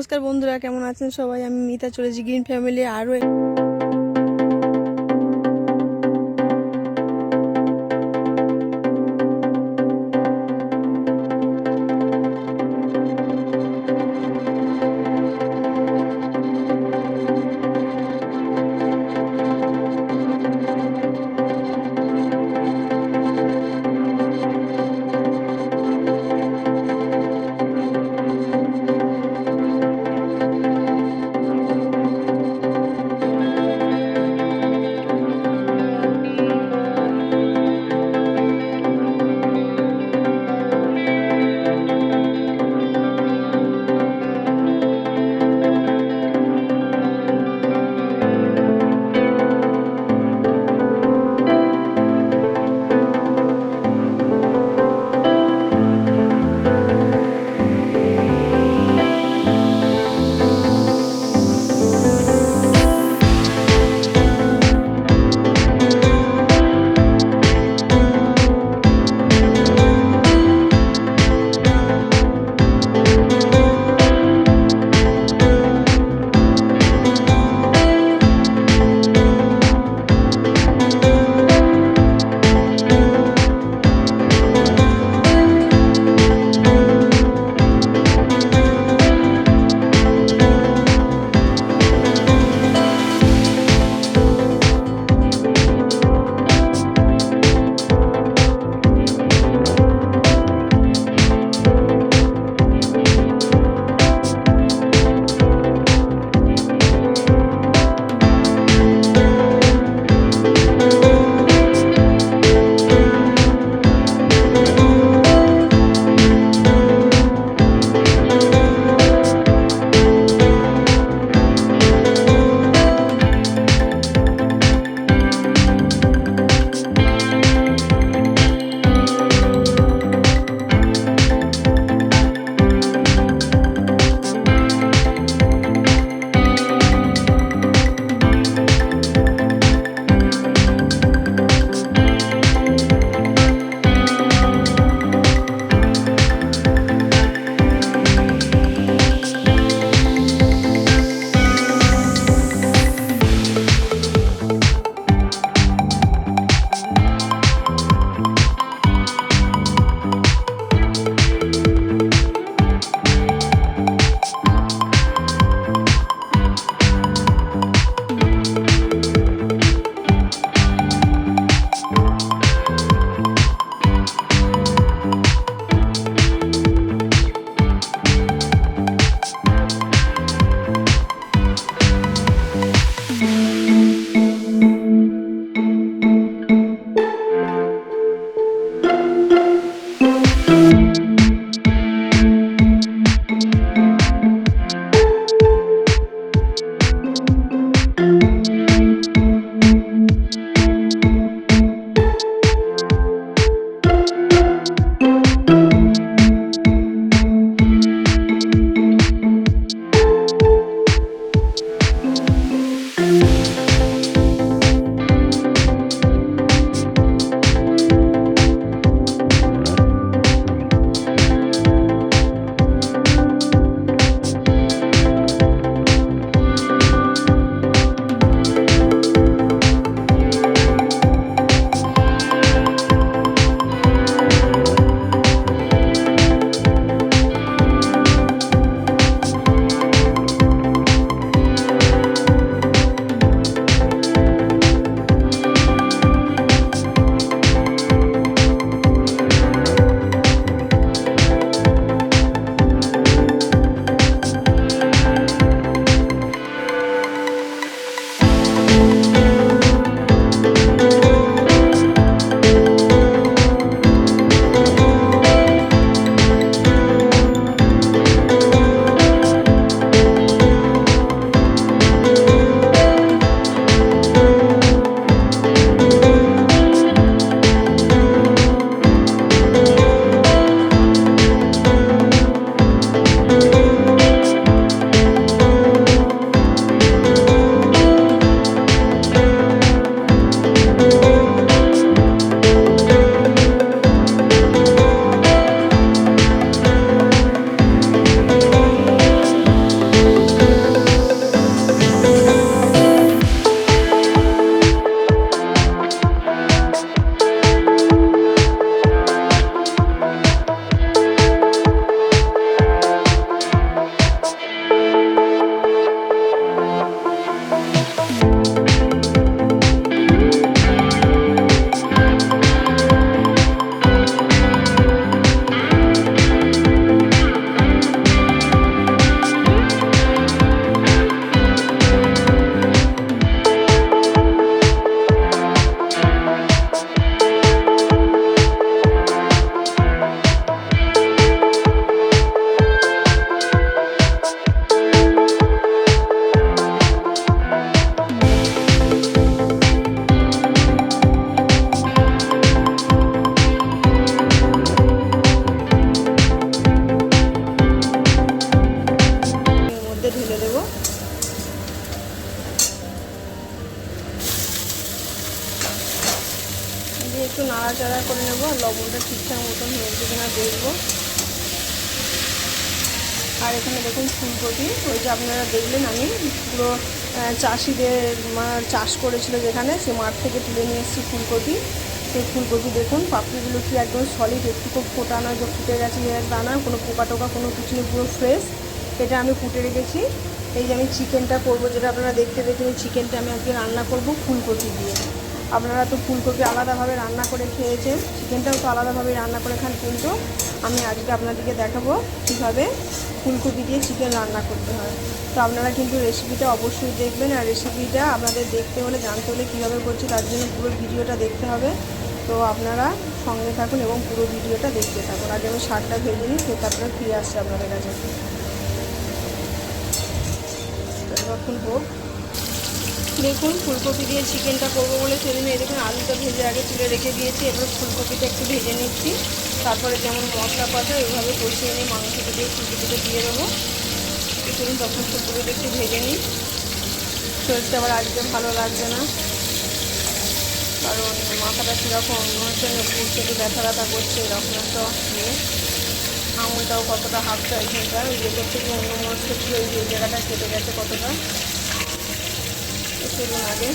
নমস্কার বন্ধুরা কেমন আছেন সবাই? আমি মিতা চলেছি গ্রিন ফ্যামিলি আরও দেখব। আর এখানে দেখুন ফুলকপি, ওই যে আপনারা দেখলেন আমি পুরো চাষিদের চাষ করেছিল যেখানে, সে মাঠ থেকে তুলে নিয়ে এসেছি ফুলকপি। সেই ফুলকপি দেখুন, পাপড়িগুলো কি একদম সলিড একটু ফোটানো যে ফুটে গেছে দানা, কোনো পোকা টোকা, কোনো কিছু নেই, পুরো ফ্রেশ এটা আমি কুটে রেখেছি। এই যে আমি চিকেনটা করব, যেটা আপনারা দেখতে পেয়েছেন চিকেনটা আমি আজকে রান্না করব ফুলকপি দিয়ে। আপনারা তো ফুলকপি আলাদাভাবে রান্না করে খেয়েছেন, চিকেনটাও তো আলাদাভাবে রান্না করে খান কিন্তু। আমি আজকে আপনাদেরকে দেখাবো কীভাবে ফুলকপি দিয়ে চিকেন রান্না করতে হয়। তো আপনারা কিন্তু রেসিপিটা অবশ্যই দেখবেন আর রেসিপিটা আপনাদের দেখতে হলে, জানতে হলে কীভাবে করছি তার জন্য পুরো ভিডিওটা দেখতে হবে। তো আপনারা সঙ্গে থাকুন এবং পুরো ভিডিওটা দেখতে থাকুন। আগে আমি শাকটা ভেজে নিই সে তারপরে ফিরে আসছে আপনাদের কাছে। ততক্ষণ হোক। দেখুন, ফুলকপি দিয়ে চিকেনটা করব বলে সেদিন এই দেখুন আলুটা ভেজে আগে তুলে রেখে দিয়েছি, এবার ফুলকপিটা একটু ভেজে নিচ্ছি। তারপরে যেমন মশলা পাতা এইভাবে কষিয়ে নিয়ে মাংসটা দিয়ে ফুলকপিটা দিয়ে দেবো। কিছুদিন তখন ফুলকপিটা একটু ভেজে নিই। শরীরটা আবার আজকে ভালো লাগছে না। কারণ মাথাটা কীরকম মনে হচ্ছে না পুরো থেকে ব্যথা ব্যথা করছে, এরকম একটা ইয়ে। আঙুলটাও কতটা হাফটা এখানটা যে করতে গিয়ে অন্য মনস্ক ছিল ওই যে জায়গাটা কেটে গেছে কতটা। চলুন আগে।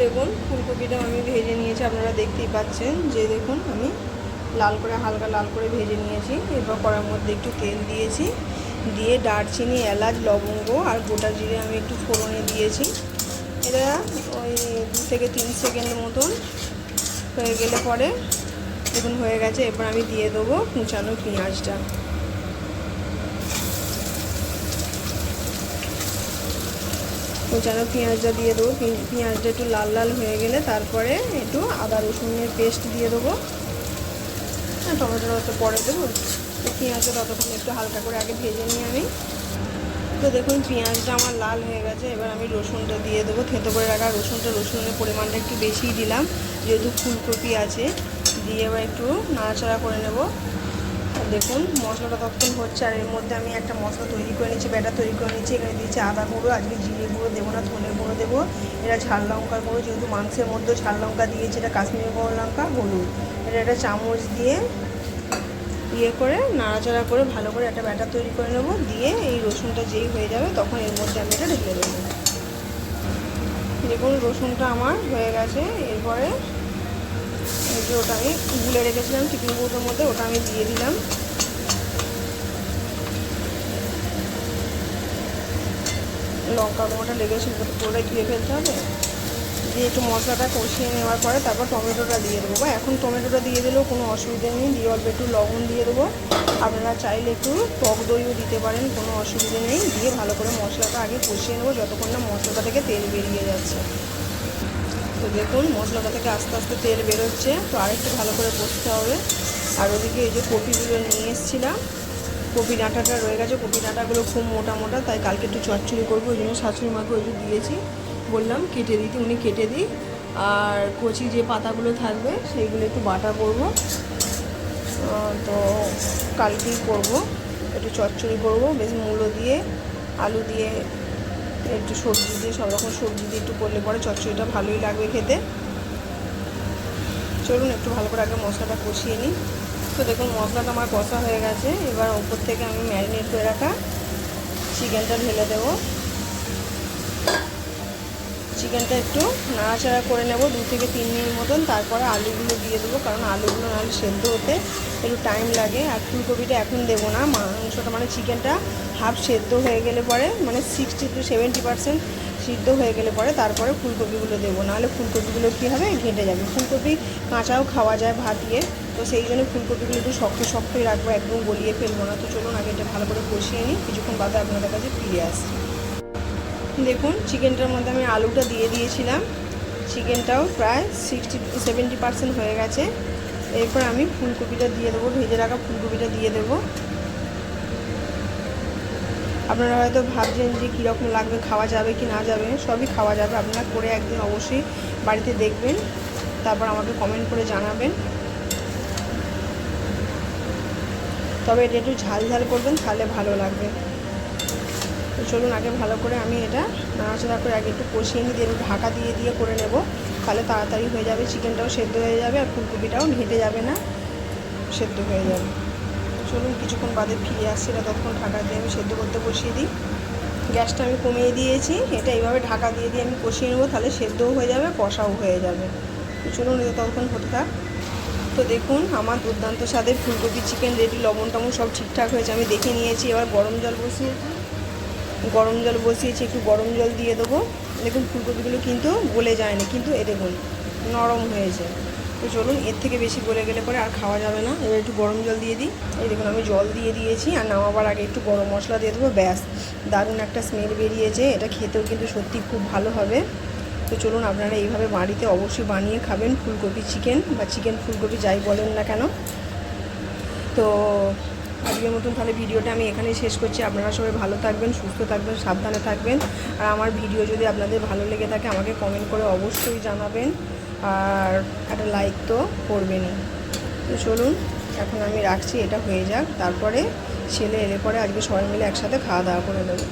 দেখুন ফুলকপিটা আমি ভেজে নিয়েছি, আপনারা দেখতেই পাচ্ছেন। যে দেখুন, আমি লাল করে, হালকা লাল করে ভেজে নিয়েছি। এরপর কড়ার মধ্যে একটু তেল দিয়েছি। দিয়ে দারচিনি, এলাচ, লবঙ্গ আর গোটা জিরে আমি একটু ফোড়নে দিয়েছি। এটা ওই দু থেকে তিন সেকেন্ড মতন হয়ে গেলে পরে, দেখুন হয়ে গেছে। এবার আমি দিয়ে দেবো কুচানো পেঁয়াজটা। কুচানো পেঁয়াজটা দিয়ে দেবো। পেঁয়াজটা একটু লাল লাল হয়ে গেলে তারপরে একটু আদা রসুনের পেস্ট দিয়ে দেবো। হ্যাঁ টমেটোটা তো পরে দেবো। পেঁয়াজটা ততক্ষণ একটু হালকা করে আগে ভেজে নিই আমি। তো দেখুন, পেঁয়াজটা আমার লাল হয়ে গেছে। এবার আমি রসুনটা দিয়ে দেবো। থেতো করে রাখা রসুনটা, রসুনের পরিমাণটা একটু বেশিই দিলাম। যেহেতু ফুলকপি আছে, দিয়ে এবার একটু নাড়াচাড়া করে নেব। দেখুন, মশলাটা তখন হচ্ছে, আর এর মধ্যে আমি একটা মশলা তৈরি করে নিচ্ছি ব্যাটার তৈরি করে নিচ্ছি এখানে দিয়েছি আদা গুঁড়ো, আজকে জিরে গুঁড়ো দেবো না ধনের গুঁড়ো দেবো, এটা ঝাল লঙ্কার গুঁড়ো, যেহেতু মাংসের মধ্যে ঝাল লঙ্কা দিয়েছি, এটা কাশ্মীরি গুঁড়ো লঙ্কা, হলুদ, এটা একটা চামচ দিয়ে ইয়ে করে, নাড়াচাড়া করে ভালো করে একটা ব্যাটার তৈরি করে নেব, দিয়ে এই রসুনটা যেই হয়ে যাবে, তখন এর মধ্যে আমি এটা ঢেলে দেবো। দেখুন, রসুনটা আমার হয়ে গেছে, এরপরে যে ওটা আমি গুলে রেখেছিলাম চিকেন গুঁড়োর মধ্যে, ওটা আমি দিয়ে দিলাম। লঙ্কা গুঁড়োটা লেগেছিল, ওটা পুরোটাই ধুয়ে ফেলতে হবে। দিয়ে একটু মশলাটা কষিয়ে নেওয়ার পরে তারপর টমেটোটা দিয়ে দেবো। বা এখন টমেটোটা দিয়ে দিলেও কোনো অসুবিধা নেই, দিয়ে অল্প একটু লবণ দিয়ে দেবো। আপনারা চাইলে একটু টক দইও দিতে পারেন, কোনো অসুবিধা নেই। দিয়ে ভালো করে মশলাটা আগে কষিয়ে নেব, যতক্ষণ না মশলাটা থেকে তেল বেরিয়ে যাচ্ছে। তো দেখুন, মশলাটা থেকে আস্তে আস্তে তেল বেরোচ্ছে, তো আরেকটু ভালো করে কষতে হবে। আর ওদিকে এই যে কপিগুলো নিয়ে এসেছিলাম কপি ডাঁটাটা রয়ে গেছে কপি ডাঁটাগুলো খুব মোটা মোটা, তাই কালকে একটু চচ্চড়ি করব, ওই জন্য শাশুড়ি মাকে ওই দিয়েছি। বললাম, কেটে দিতে উনি কেটে দিই। আর কচি যে পাতাগুলো থাকবে, সেইগুলো একটু বাটা করব। তো কালকেই করব, একটু চচ্চড়ি করব, বেশ মূলো দিয়ে, আলু দিয়ে একটু সবজি দিয়ে, সব রকম সবজি দিয়ে একটু করলে পরে চচ্চড়িটা ভালোই লাগবে খেতে। চলুন একটু ভালো করে আগে মশলাটা কষিয়ে নিই। তো দেখুন, মশলাটা আমার কষা হয়ে গেছে। এবার ওপর থেকে আমি ম্যারিনেট করে রাখা চিকেনটা ঢেলে দেবো। চিকেনটা একটু নাড়াচাড়া করে নেব দু থেকে তিন মিনিট মতন। তারপরে আলুগুলো দিয়ে দেবো, কারণ আলুগুলো নাহলে সেদ্ধ হতে একটু টাইম লাগে। আর ফুলকপিটা এখন দেবো না। মাংসটা মানে চিকেনটা হাফ সেদ্ধ হয়ে গেলে পরে মানে সিক্সটি টু সেভেন্টি পার্সেন্ট সিদ্ধ হয়ে গেলে পরে তারপরে ফুলকপিগুলো দেবো। নাহলে ফুলকপিগুলো কী হবে? ঘেঁটে যাবে। ফুলকপি কাঁচাও খাওয়া যায় ভাত দিয়ে। তো সেই জন্য ফুলকপিগুলো একটু শক্ত শক্তই রাখব, একদম গলিয়ে ফেলব না। তো চলুন আগে এটা ভালো করে কষিয়ে নিই। কিছুক্ষণ বাদে আপনাদের কাছে ফিরে আসছি। দেখুন, চিকেনটার মধ্যে আমি আলুটা দিয়ে দিয়েছিলাম। চিকেনটাও প্রায় সিক্সটি সেভেন্টি পার্সেন্ট হয়ে গেছে। এরপর আমি ফুলকপিটা দিয়ে দেবো, ভেজে রাখা ফুলকপিটা দিয়ে দেবো। আপনারা হয়তো ভাবছেন যে কীরকম লাগবে, খাওয়া যাবে কি না যাবে, সবই খাওয়া যাবে। আপনারা করে একদিন অবশ্যই বাড়িতে দেখবেন, তারপর আমাকে কমেন্ট করে জানাবেন। তবে এটা একটু ঝাল ঝাল করবেন তাহলে ভালো লাগবে। তো চলুন আগে ভালো করে আমি এটা নাড়াচাড়া করে আগে একটু কষিয়ে নিয়ে দিয়ে, ঢাকা দিয়ে দিয়ে করে নেব। তাহলে তাড়াতাড়ি হয়ে যাবে, চিকেনটাও সেদ্ধ হয়ে যাবে আর ফুলকপিটাও ঘেটে যাবে না, সেদ্ধ হয়ে যাবে। চলুন কিছুক্ষণ বাদে ফিরে আসছি এটা ততক্ষণ ঢাকা দিয়ে আমি সেদ্ধ করতে বসিয়ে দিই। গ্যাসটা আমি কমিয়ে দিয়েছি, এটা এইভাবে ঢাকা দিয়ে দিয়ে আমি কষিয়ে নেব, তাহলে সেদ্ধও হয়ে যাবে, কষাও হয়ে যাবে। চলুন এটা ততক্ষণ হতে থাক। তো দেখুন, আমার দুর্দান্ত স্বাদের ফুলকপি, চিকেন রেডি লবণ, টবণ সব ঠিকঠাক হয়েছে, আমি দেখে নিয়েছি। এবার গরম জল বসিয়েছি গরম জল বসিয়েছি, একটু গরম জল দিয়ে দেবো। দেখুন ফুলকপিগুলো কিন্তু গলে যায়নি, কিন্তু এ দেখুন, নরম হয়েছে। তো চলুন, এর থেকে বেশি গলে গেলে পরে আর খাওয়া যাবে না। এবার একটু গরম জল দিয়ে দিই। এই দেখুন, আমি জল দিয়ে দিয়েছি আর নামাবার আগে একটু গরম মশলা দিয়ে দেবো, ব্যাস। দারুণ একটা স্মেল বেরিয়েছে। এটা খেতেও কিন্তু সত্যি খুব ভালো হবে। তো চলুন, আপনারা এইভাবে বাড়িতে অবশ্যই বানিয়ে খাবেন ফুলকপি চিকেন বা চিকেন ফুলকপি যাই বলেন না কেন। তো আজকের মতন তাহলে ভিডিওটা আমি এখানেই শেষ করছি। আপনারা সবাই ভালো থাকবেন, সুস্থ থাকবেন, সাবধানে থাকবেন। আর আমার ভিডিও যদি আপনাদের ভালো লেগে থাকে, আমাকে কমেন্ট করে অবশ্যই জানাবেন। আর একটা লাইক তো করবেনই। তো চলুন, এখন আমি রাখছি, এটা হয়ে যাক। তারপরে ছেলে এলে পরে আজকে সবাই মিলে একসাথে খাওয়া দাওয়া করে দেবো